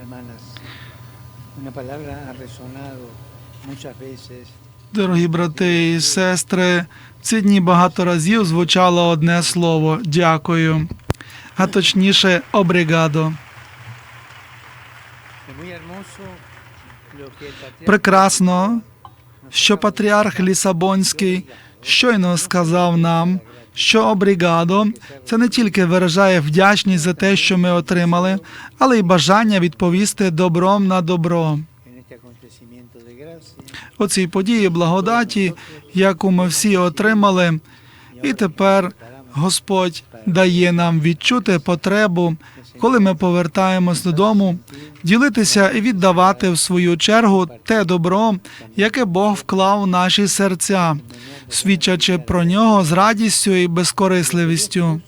hermanas, una palabra ha resonado muchas veces Дорогі брати і сестри, в ці дні багато разів звучало одне слово дякую, а точніше обригадо. Прекрасно, що патріарх Лісабонський щойно сказав нам, що обрігадо це не тільки виражає вдячність за те, що ми отримали, але й бажання відповісти добром на добро. en este acontecimiento de gracia У цій події благодаті, яку ми всі отримали, і тепер Господь дає нам відчути потребу, коли ми повертаємось додому, ділитися і віддавати в свою чергу те добро, яке Бог вклав в наші серця, свідчачи про нього з радістю і безкорисливістю.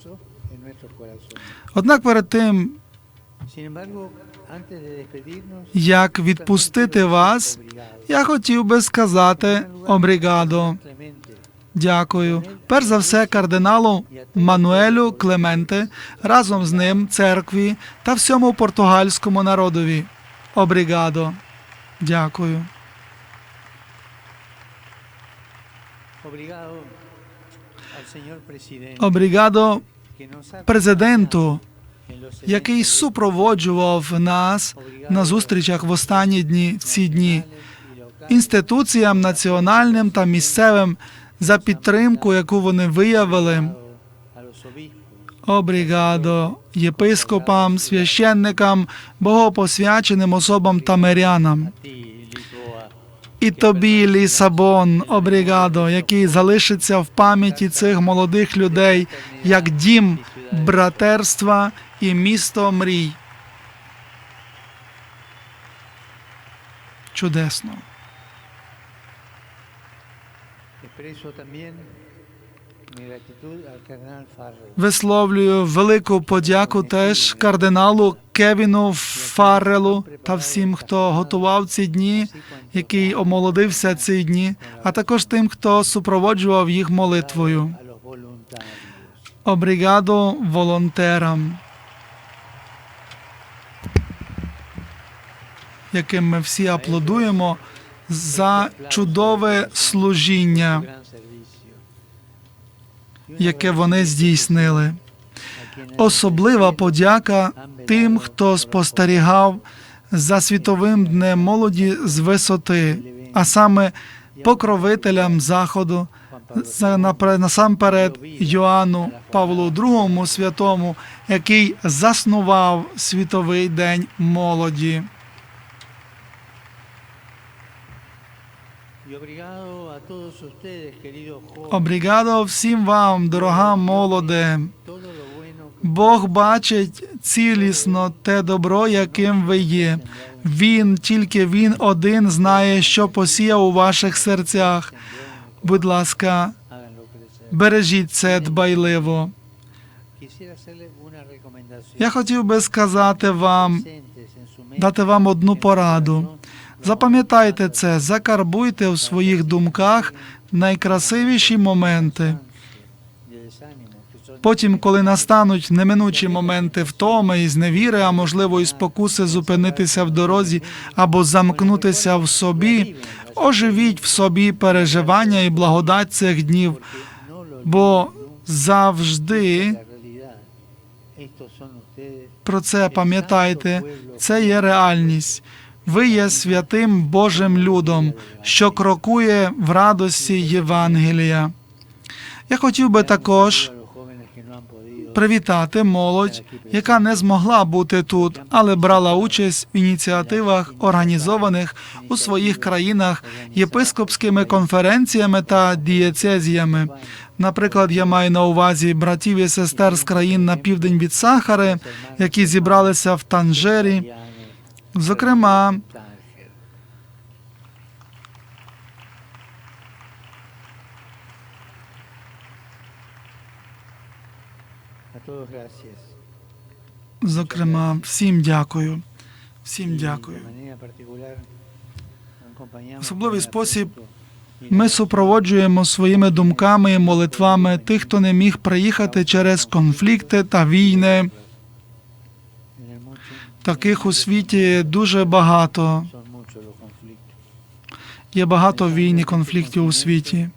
Однак перед тим, як відпустити вас, я хотів би сказати обрігадо. Дякую. Перш за все, кардиналу Мануелю Клементе, разом з ним, церкві та всьому португальському народові. Обрігадо. Дякую. Обрігадо президенту, який супроводжував нас на зустрічах в останні дні ці дні, інституціям національним та місцевим за підтримку, яку вони виявили. Обрігадо єпископам, священникам, богопосвяченим особам та мирянам. І тобі, Лісабон, обрігадо, який залишиться в пам'яті цих молодих людей як дім братерства і місто мрій. Чудесно. Висловлюю велику подяку теж кардиналу Кевіну Фаррелу та всім, хто готував ці дні, який омолодився ці дні, а також тим, хто супроводжував їх молитвою. Обрігадо волонтерам, яким ми всі аплодуємо за чудове служіння, яке вони здійснили. Особлива подяка тим, хто спостерігав за світовим днем молоді з висоти, а саме покровителям заходу, за насамперед Йоанну Павлу II святому, який заснував світовий день молоді. Обрігадо всім вам, дорога молоде. Бог бачить цілісно те добро, яким ви є. Він, тільки він один знає, що посіяв у ваших серцях. Будь ласка, бережіть це дбайливо. Я хотів би сказати вам, дати вам одну пораду. Запам'ятайте це, закарбуйте в своїх думках найкрасивіші моменти. Потім, коли настануть неминучі моменти втоми і зневіри, а можливо і спокуси зупинитися в дорозі або замкнутися в собі, оживіть в собі переживання і благодать цих днів, бо завжди про це пам'ятайте, це є реальність. Ви є святим Божим людом, що крокує в радості Євангелія. Я хотів би також привітати молодь, яка не змогла бути тут, але брала участь в ініціативах, організованих у своїх країнах єпископськими конференціями та дієцезіями. Наприклад, я маю на увазі братів і сестер з країн на південь від Сахари, які зібралися в Танжері, зокрема. Зокрема, всім дякую. Всім дякую. Особливий спосіб Ми супроводжуємо своїми думками і молитвами тих, хто не міг приїхати через конфлікти та війни Таких у світі дуже багато. Є багато війн і конфліктів у світі.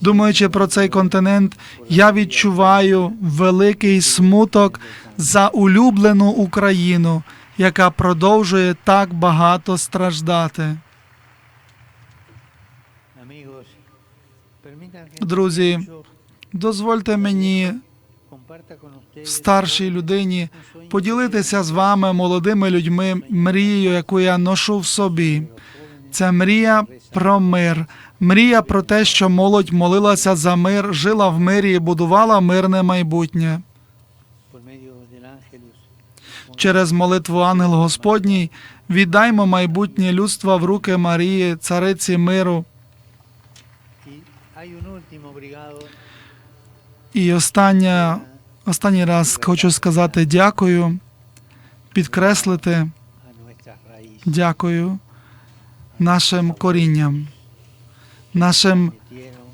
Думаючи про цей континент, я відчуваю великий смуток за улюблену Україну, яка продовжує так багато страждати. Друзі, дозвольте мені, старшій людині, поділитися з вами, молодими людьми, мрією, яку я ношу в собі. Це мрія про мир, мрія про те, що молодь молилася за мир, жила в мирі і будувала мирне майбутнє. Через молитву Ангел Господній віддаймо майбутнє людства в руки Марії, цариці миру. І остання, останній раз хочу сказати дякую, підкреслити дякую нашим корінням, нашим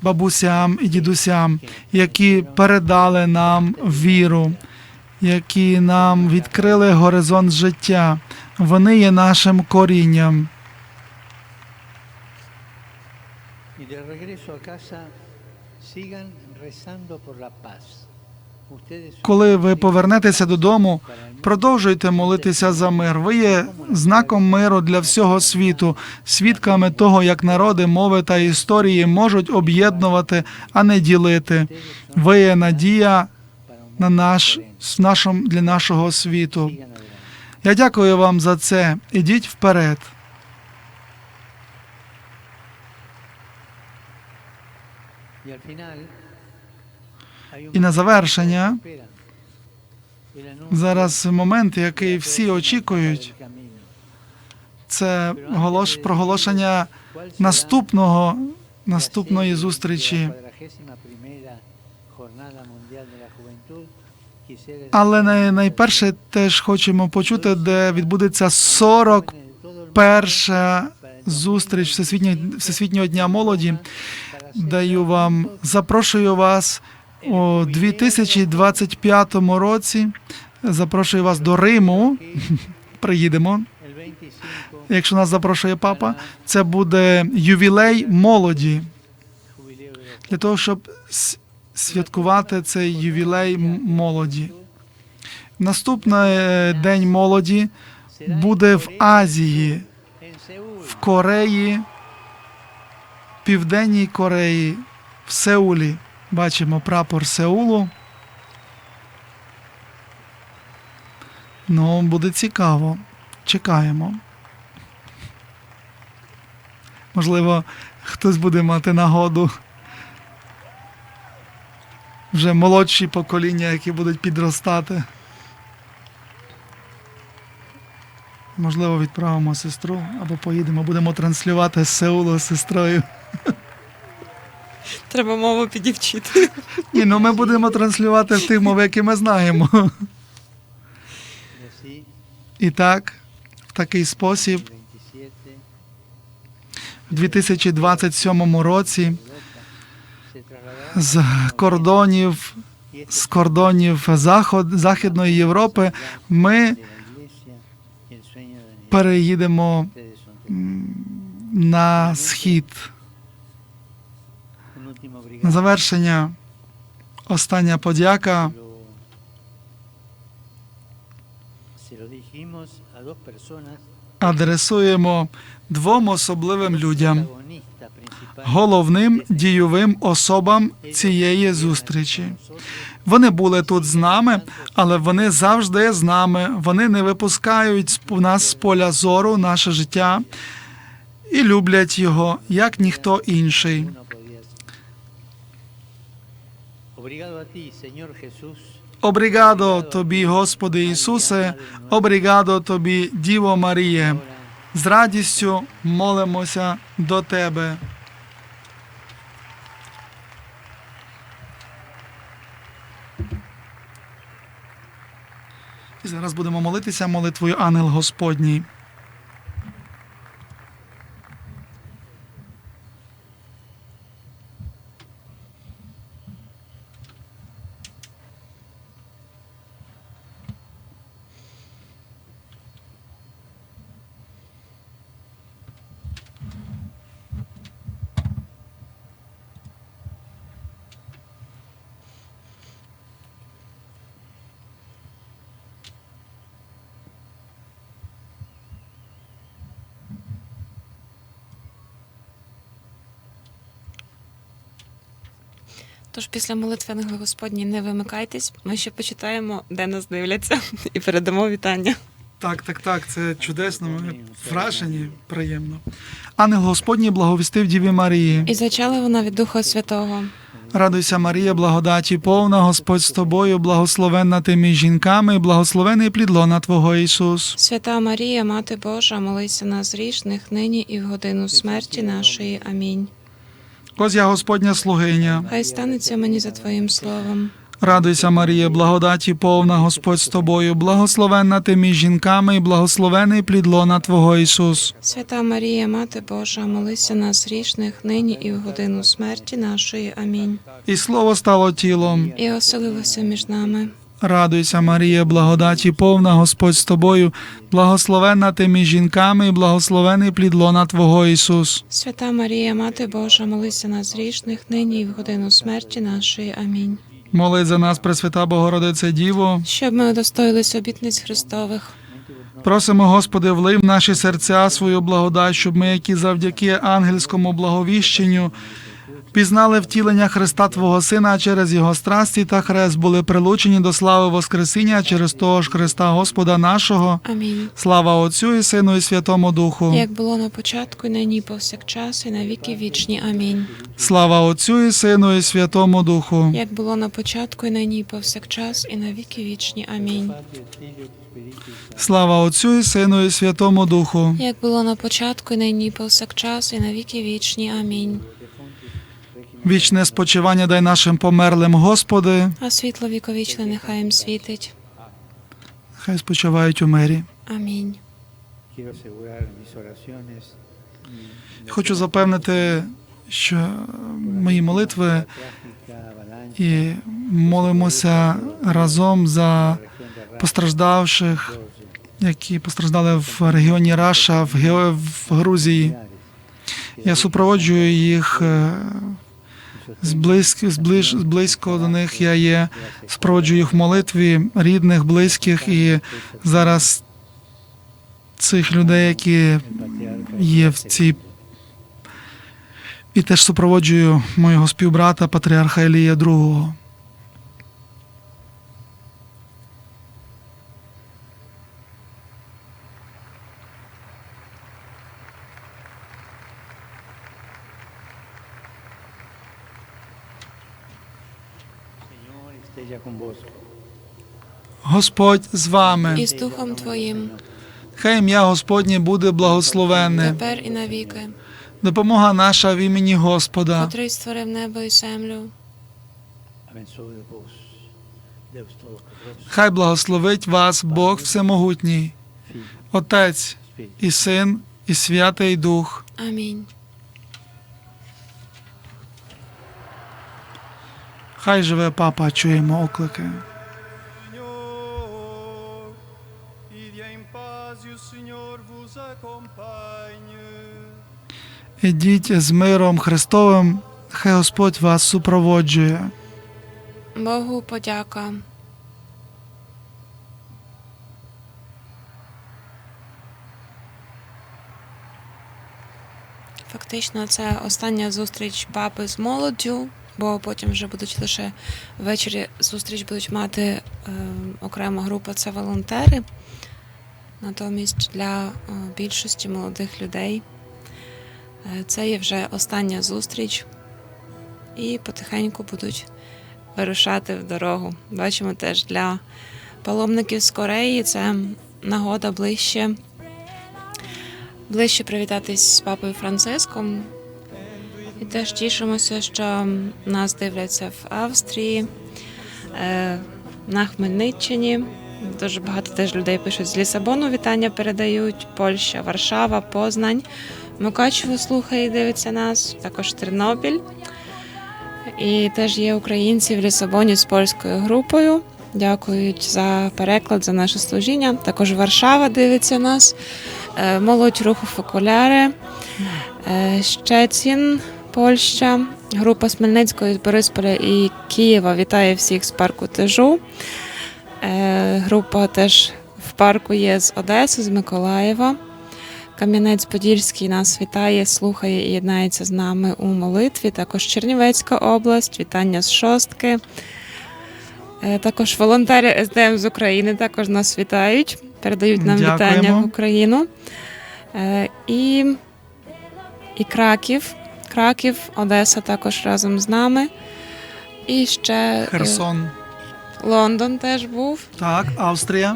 бабусям і дідусям, які передали нам віру, які нам відкрили горизонт життя. Вони є нашим корінням. Y de regreso a casa. Коли ви повернетеся додому, продовжуйте молитися за мир. Ви є знаком миру для всього світу, свідками того, як народи, мови та історії можуть об'єднувати, а не ділити. Ви є надія на наш нашим для нашого світу. Я дякую вам за це. Ідіть вперед. Y І на завершення зараз момент, який всі очікують. Це голош проголошення наступного наступної зустрічі. la 41ª Jornada Mundial de la Juventud, quisiera Але най- найперше теж хочемо почути, де відбудеться 40 jóvenes de todo el mundo перша зустріч Всесвітнього, Всесвітнього дня молоді. Даю вам, запрошую вас у 2025 році. Запрошую вас до Риму. Приїдемо. Якщо нас запрошує папа, це буде ювілей молоді для того, щоб святкувати цей ювілей молоді. Наступний е, день молоді буде в Азії, в Кореї, Південній Кореї, в Сеулі. Бачимо прапор Сеулу. Ну, буде цікаво. Чекаємо. Можливо, хтось буде мати нагоду. Вже молодші покоління, які будуть підростати. Можливо, відправимо сестру або поїдемо, будемо транслювати з Сеулу з сестрою. Треба мову підівчити. Ні, ну ми будемо транслювати в тих мов, які ми знаємо. І так, в такий спосіб, el 27 в 2027 році з кордонів, з кордонів Заход, Західної Європи ми переїдемо на схід. На завершення остання подяка. Адресуємо двом особливим людям, головним дійовим особам цієї зустрічі. Вони були тут з нами, але вони завжди з нами. Вони не випускають нас з поля зору наше життя і люблять його, як ніхто інший. Obrigado тобі, Господи Ісусе, обрігадо тобі, Діво Маріє. З радістю молимося до Тебе. І зараз будемо молитися молитвою Ангел Господній. Тож після молитви Ангел Господній не вимикайтесь. Ми ще почитаємо, де нас дивляться, і передамо вітання. Так, так, так, це чудесно. Ми вражені, приємно. Ангел Господній благовістив Діві Марії. І зачала вона від Духа Святого. Радуйся, Марія, благодаті повна, Господь з тобою, благословенна ти між жінками, і благословений плід лона Твого Ісус. Свята Марія, Мати Божа, молися нас грішних, нині і в годину смерті нашої. Амінь. Ось я Господня слугиня. Хай станеться мені за Твоїм словом. Радуйся, Марія, благодаті повна, Господь з тобою, благословенна ти між жінками, і благословений плід лона Твого Ісус. Свята Марія, Мати Божа, молися нас грішних, нині і в годину смерті нашої. Амінь. І слово стало тілом. І оселилося між нами. Радуйся, Марія, благодаті повна, Господь з тобою, благословенна ти між жінками, і благословений плід лона Твого Ісус. Свята Марія, Мати Божа, молися нас грішних, нині і в годину смерті нашої. Амінь. Молить за нас, Пресвята Богородице Діво. Щоб ми удостоїлись обітниць Христових. Просимо, Господи, влив в наші серця свою благодать, щоб ми, які завдяки ангельському благовіщенню, пізнали втілення Христа Твого Сина через Його страсті та хрест, були прилучені до слави Воскресіння через того ж Христа Господа нашого. Амінь. Слава Отцю і Сину і Святому Духу. Як було на початку, і нині, повсякчас, і на віки вічні. Амінь. Слава Отцю і Сину і Святому Духу. Як було на початку, і нині, повсякчас, і на віки вічні. Амінь. Слава Отцю і Сину і Святому Духу. Як було на початку, і нині, повсякчас, і на віки вічні. Амінь. Вічне спочивання дай нашим померлим, Господи, А світло віковічне нехай їм світить. хай спочивають у мирі. Амінь. Хочу запевнити, що мої молитви і молимося разом за постраждавших, які постраждали в регіоні Раша, в, Грузії. Я супроводжую їх е, зблизько, зближ, зблизько до них. Я є, спроджую їх в молитві рідних, близьких і зараз цих людей, які є в цій. І теж супроводжую моєго співбрата, патріарха Елія II. Господь з вами. І з Духом Твоїм, Хай ім'я Господнє буде благословенне. тепер і навіки, Допомога наша в імені Господа. котрий створив небо і землю. Хай благословить вас Бог Всемогутній, Отець і Син, і Святий Дух. Амінь. Хай живе папа, чуємо оклики. Ідіть з миром Христовим, хай Господь вас супроводжує. Богу подяка. Фактично, це остання зустріч папи з молоддю, бо потім вже будуть лише ввечері зустріч будуть мати е, окрема група це волонтери. Натомість для е, більшості молодих людей це є вже остання зустріч, і потихеньку будуть вирушати в дорогу. Бачимо теж для паломників з Кореї це нагода ближче, ближче привітатись з папою Франциском. І теж тішимося, що нас дивляться в Австрії, е, на Хмельниччині. Дуже багато теж людей пишуть з Лісабону. Вітання передають. Польща, Варшава, Познань. Мукачево слухає і дивиться нас, також Тернопіль. І теж є українці в Лісабоні з польською групою. Дякують за переклад, за наше служіння. Також Варшава дивиться нас, Е, молодь руху Фокуляри, Е, Щецін, Польща, група з Хмельницької, з Борисполя і Києва вітає всіх з парку Тежу. Е, Група теж в парку є з Одеси, з Миколаєва. Кам'янець-Подільський нас вітає, слухає і єднається з нами у молитві. Також Чернівецька область, вітання з шостки. Е, Також волонтери СДМ з України також нас вітають, передають нам Дякуємо. вітання в Україну. Е, І, і Краків. Краків, Одеса також разом з нами. І ще е, Херсон. Лондон теж був. Так, Австрія.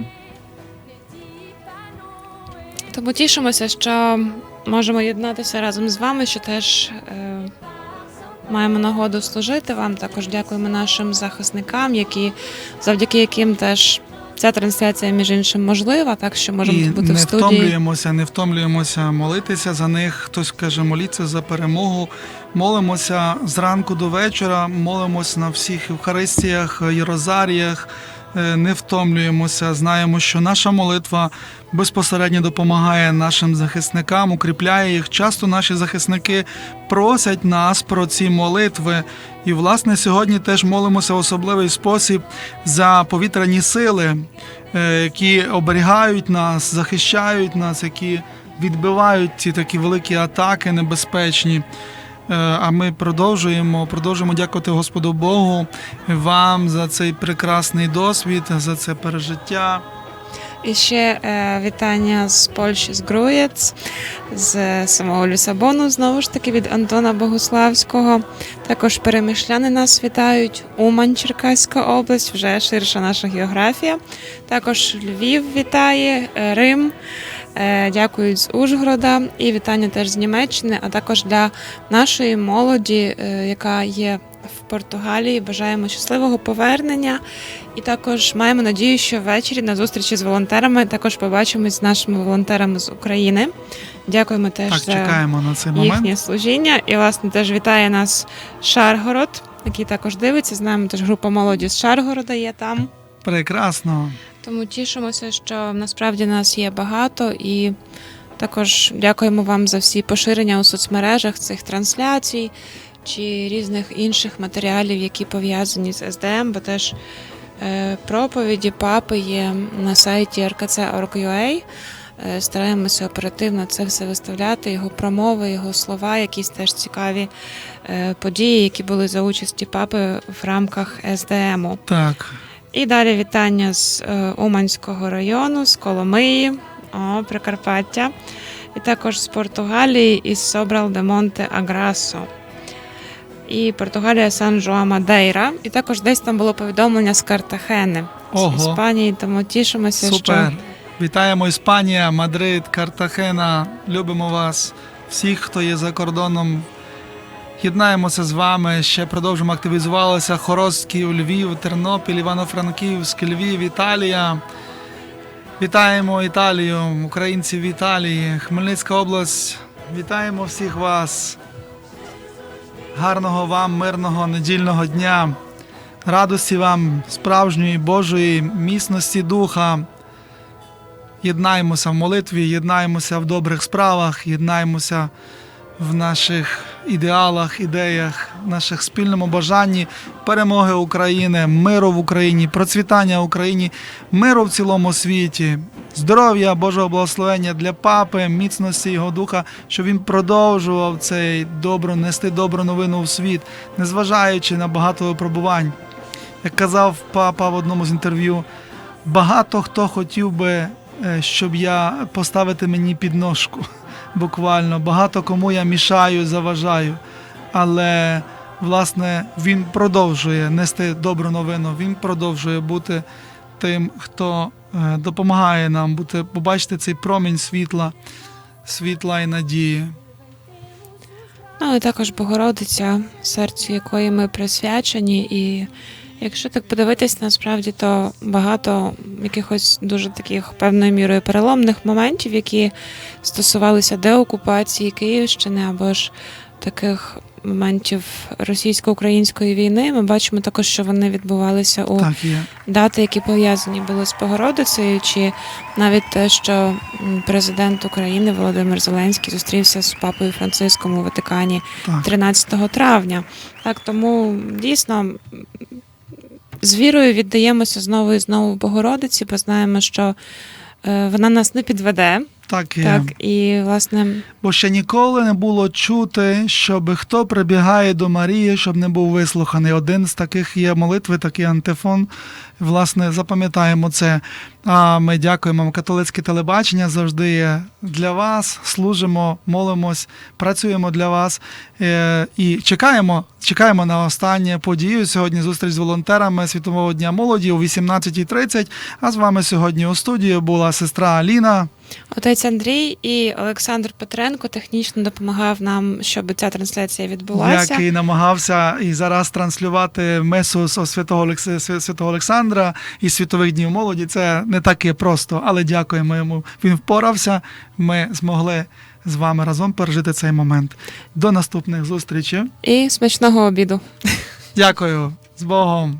Тому тішимося, що можемо єднатися разом з вами, що теж е, маємо нагоду служити вам. Також дякуємо нашим захисникам, які завдяки яким теж ця трансляція між іншим можлива, так що можемо і бути не в студії. втомлюємося, не втомлюємося молитися за них. Хтось каже, моліться за перемогу. Молимося зранку до вечора, молимося на всіх Євхаристіях, Єрозаріях. Е, Не втомлюємося, знаємо, що наша молитва безпосередньо допомагає нашим захисникам, укріпляє їх. Часто наші захисники просять нас про ці молитви. І, власне, сьогодні теж молимося в особливий спосіб за повітряні сили, е, які оберігають нас, захищають нас, які відбивають ці такі великі атаки небезпечні. Е, А ми продовжуємо, продовжуємо дякувати Господу Богу вам за цей прекрасний досвід, за це пережиття. І ще е, вітання з Польщі, з Груєць, з самого Лісабону, знову ж таки від Антона Богуславського. Також перемишляни нас вітають. Умань, Черкаська область, вже ширша наша географія. Також Львів вітає, е, Рим. Е, Дякують з Ужгорода і вітання теж з Німеччини, а також для нашої молоді, е, яка є в Португалії. Бажаємо щасливого повернення. І також маємо надію, що ввечері на зустрічі з волонтерами також побачимось з нашими волонтерами з України. Дякуємо теж Так, за чекаємо на цей момент. служіння. І власне теж вітає нас Шаргород, який також дивиться. Знаємо, теж група молоді з Шаргорода є там. Прекрасно. Тому тішимося, що насправді нас є багато і. Також дякуємо вам за всі поширення у соцмережах цих трансляцій чи різних інших матеріалів, які пов'язані з СДМ, бо теж е, проповіді папи є на сайті rkc.org.ua. Е, Стараємося оперативно це все виставляти, його промови, його слова, якісь теж цікаві е, події, які були за участі папи в рамках СДМу. Так. І далі вітання з е, Уманського району, з Коломиї, о, Прикарпаття, і також з Португалії із Собрал де Монте Аграсо. І Португалія Сан Жоа Мадейра. І також десь там було повідомлення з Картахени Ого. з Іспанії, тому тішимося, Супер. що Вітаємо Іспанія, Мадрид, Картахена. Любимо вас, всіх, хто є за кордоном. Єднаємося з вами. Ще продовжимо активізувалися. Хорозьків, Львів, Тернопіль, Івано-Франківськ, Львів, Італія. Вітаємо Італію, українців в Італії, Хмельницька область. Вітаємо всіх вас. Гарного вам, мирного недільного дня. Радості вам, справжньої Божої міцності духа. Єднаємося в молитві, єднаємося в добрих справах, єднаємося в наших ідеалах, ідеях, в наших спільному бажанні перемоги України, миру в Україні, процвітання Україні, миру в цілому світі, здоров'я, Божого благословення для папи, міцності його духа, щоб він продовжував цей добро, нести добру новину в світ, незважаючи на багато випробувань. Як казав папа в одному з інтерв'ю, багато хто хотів би, е, щоб я поставити мені підножку. Буквально багато кому я мішаю, заважаю. Але власне він продовжує нести добру новину. Він продовжує бути тим, хто е, допомагає нам бути, побачити цей промінь світла, світла і надії. Ну, і також Богородиця, серцю якої ми присвячені. І якщо так подивитись, насправді то багато якихось дуже таких певною мірою переломних моментів, які стосувалися деокупації Київщини або ж таких моментів російсько-української війни. Ми бачимо також, що вони відбувалися у Так дати, які пов'язані були з Богородицею, чи навіть те, що президент України Володимир Зеленський зустрівся з папою Франциском у Ватикані Так. 13 травня. Так тому дійсно з вірою віддаємося знову і знову Богородиці, бо знаємо, що е, вона нас не підведе, Так є. Так, і власне Бо ще ніколи не було чути, щоб хто прибігає до Марії, щоб не був вислуханий. Один з таких є молитви, такий антифон. Власне, запам'ятаємо це. А ми дякуємо. Католицьке телебачення завжди є для вас. Служимо, молимось, працюємо для вас Е, і чекаємо. Чекаємо на останню подію. Сьогодні зустріч з волонтерами Світового дня молоді о 18.30. А з вами сьогодні у студії була сестра Аліна. отець Андрій і Олександр Петренко технічно допомагав нам, щоб ця трансляція відбулася. який намагався і зараз транслювати месу. Святого Олександра і світових днів молоді. Це не таке просто, але дякуємо йому. Він впорався. Ми змогли з вами разом пережити цей момент. До наступних зустрічей. І смачного обіду. Дякую з Богом.